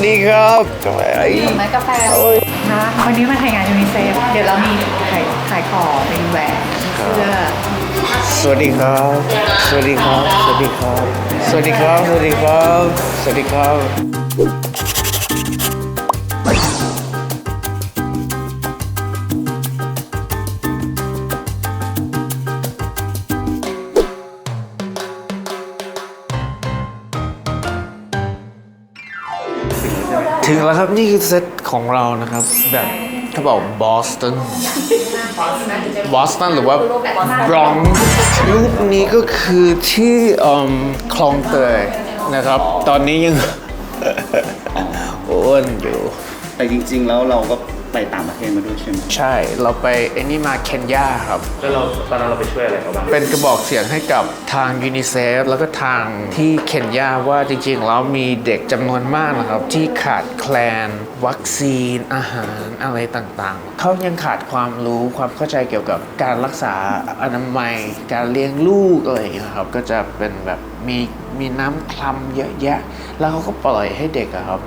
สดีครับไอ้ไหมกาแฟนะวันนี้มาถ่ายงานยูนิเซฟเดี๋ยวเรามีขายขายของเป็นแหวนเสื้อสวัสดีครับ สวัสดีครับ สวัสดีครับ สวัสดีครับ สวัสดีครับ สวัสดีครับ ถึงแล้วครับ นี่คือเซตของเรานะครับ แบบเขาบอกบอสตันบอสตันหรือว่าบรองรูปนี้ก็คือที่คลองเตยนะครับ ตอนนี้ยัง อ้วนอยู่ แต่จริง ๆ แล้วเราก็ ไปต่างประเทศมาด้วยใช่ไหมใช่ เราไปไอ้นี่มาเคนยาครับ แล้วเราตอนนั้นเราไปช่วยอะไรเขาบ้างเป็นกระบอกเสียงให้กับทางยูนิเซฟแล้วก็ทางที่เคนยาว่าจริงๆแล้วมีเด็กจำนวนมากนะครับ ที่ขาดแคลน วัคซีนอาหารอะไรต่างๆ เขายังขาดความรู้ความเข้าใจเกี่ยวกับการรักษาอนามัย การเลี้ยงลูกอะไรอย่างเงี้ยครับก็จะเป็นแบบมีมีน้ำคลำเยอะแยะ แล้วเขาก็ปล่อยให้เด็กอะครับ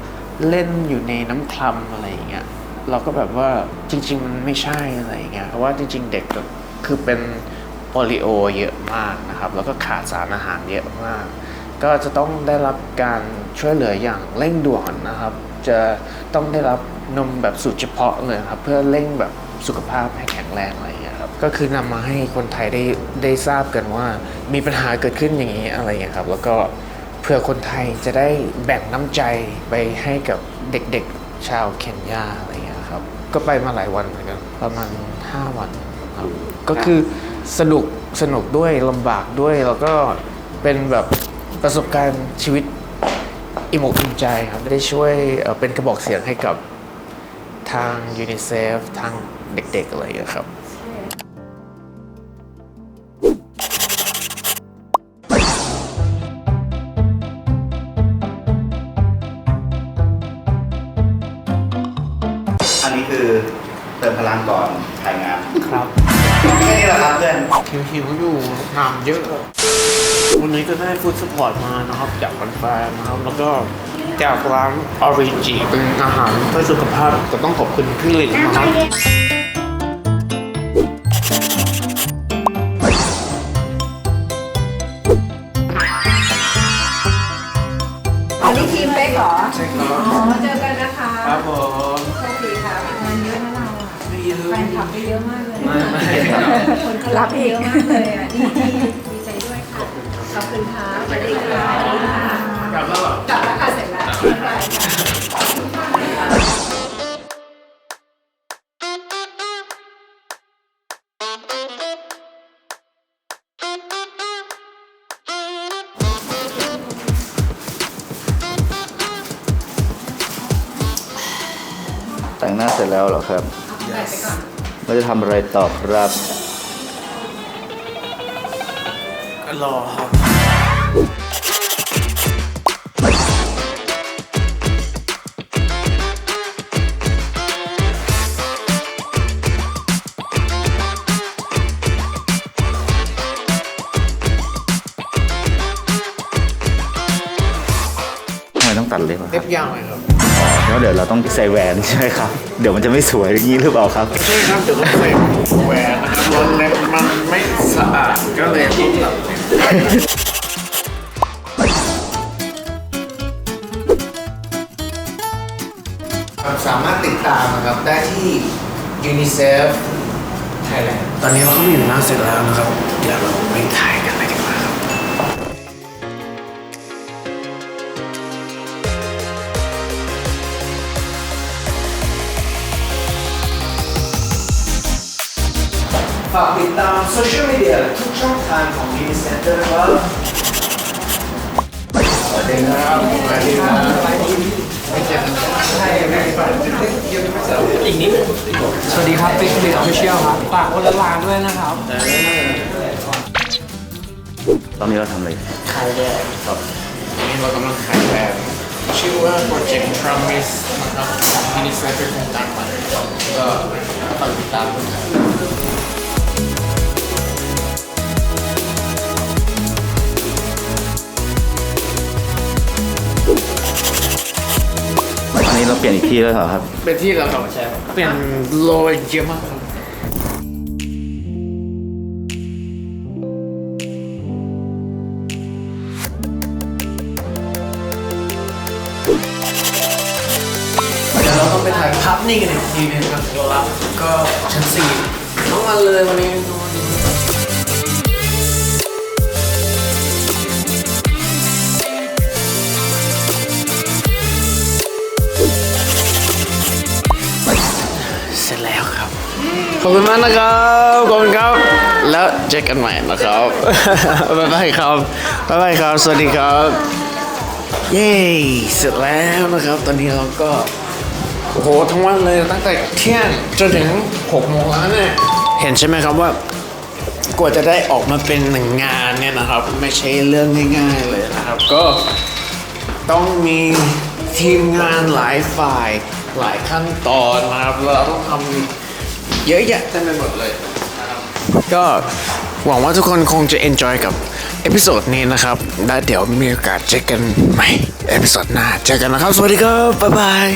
เล่นอยู่ในน้ำคลำอะไรอย่างเงี้ย เราก็แบบว่าจริง ๆ มันไม่ใช่อะไรเงี้ยเพราะว่าจริง ๆ เด็กแบบคือเป็นโปลิโอเยอะมากนะครับ แล้วก็ขาดสารอาหารเยอะมาก ก็จะต้องได้รับการช่วยเหลืออย่างเร่งด่วนนะครับ จะต้องได้รับนมแบบสูตรเฉพาะเลยครับ เพื่อเร่งแบบสุขภาพให้แข็งแรงอะไรเงี้ยครับก็คือนำมาให้คนไทยได้ได้ทราบกันว่ามีปัญหาเกิดขึ้นอย่างนี้อะไรเงี้ยครับ แล้วก็เพื่อคนไทยจะได้แบ่งน้ำใจไปให้กับเด็กๆชาวเคนยาอะไร ก็ไปมาหลายวันเหมือนกันประมาณ 5 วันครับก็คือสนุกสนุกด้วยลำบากด้วยแล้วก็เป็นแบบประสบการณ์ชีวิตอิ่มอกอิ่มใจครับได้ช่วยเอ่อเป็นกระบอกเสียงให้กับทางยูนิเซฟทางเด็กๆอะไรอย่างเงี้ยครับ ถ่ายงานครับแค่นี้แหละครับเพื่อนหิวหิวๆอยู่น้ำเยอะ วันนี้ก็ได้ฟู้ดสปอร์ตมานะครับ จากแฟนๆนะครับ แล้วก็จากร้าน Origi เป็นอาหารเพื่อสุขภาพก็ต้องขอบคุณพี่หลินนะครับ คนก็รับเยอะมากเลยอะดีดีใจด้วยค่ะ ขอบคุณค่ะสวัสดีค่ะกลับแล้วเหรอกลับแล้วค่ะเสร็จแล้วค่ะแต่งหน้าเสร็จแล้วเหรอครับ Yes เราจะทำอะไรต่อครับรอครับทำไมต้องตัดเล็บอะคเล็รับ บยาวไหมครับ เพราะเดี๋ยวเราต้องใส่แหวนใช่ไหมครับ เดี๋ยวมันจะไม่สวยอย่างนี้หรือเปล่าครับ ใช่ครับเดี๋ยวก็ใส่แหวนนะครับรถเล็บมันไม่สะอาดก็เลยต้องตัดสามารถติดตามนะครับได้ที่ UNICEF Thailand ตอนนี้เราก็มีอยู่หน้าเสร็จแล้วนะครับเดี๋ยวเราไปถ่าย ฝากติดตามโซเชียลมีเดียทุกช่องทางของ UNICEF ด้วยนะครับสวัสดีครับสวัสดีครับไม่เจอกันใช่ไม่ฝันอีกนิดนึงสวัสดีครับปิ๊กเดออฟฟิเชียลครับฝากคนละลานด้วยนะครับตอนนี้เราทำอะไรขายแบบครับวันนี้เรากำลังขายแบบชื่อว่า Project Promise นะครับของ UNICEF เป็นโครงการใหม่ครับก็ฝากติดตามด้วยครับ ปลี่ยนอีกที่แล้วเหรอครับ เป็นที่แล้วครับเป็นโลเยอะมากครับเดี๋ยวเราต้องไปถ่ายภาพนิ่งกันอีกทีนึงครับเราก็ชั้นสี่ทั้งวันเลยวันนี้ ขอบคุณมากนะครับ ขอบคุณครับ แล้วเจอกันใหม่นะครับ บ๊ายบายครับ บ๊ายบายครับ สวัสดีครับ เย้เสร็จแล้วนะครับ ตอนนี้เราก็ โอ้โห ทั้งวันเลย ตั้งแต่เที่ยงจนถึง6โมงแล้วเนี่ย เห็นใช่ไหมครับว่ากว่าจะได้ออกมาเป็นหนึ่งงานเนี่ยนะครับ ไม่ใช่เรื่องง่าย ๆ เลยนะครับ ก็ต้องมีทีมงานหลายฝ่ายหลายขั้นตอนนะครับเราต้องทำ เยอะแยะเต็มไปหมดเลยนะครับก็หวังว่าทุกคนคงจะ enjoy กับเอพิโซดนี้นะครับ และเดี๋ยวมีโอกาสเจอกันใหม่เอพิโซดหน้า เจอกันนะครับ สวัสดีครับ บ๊ายบาย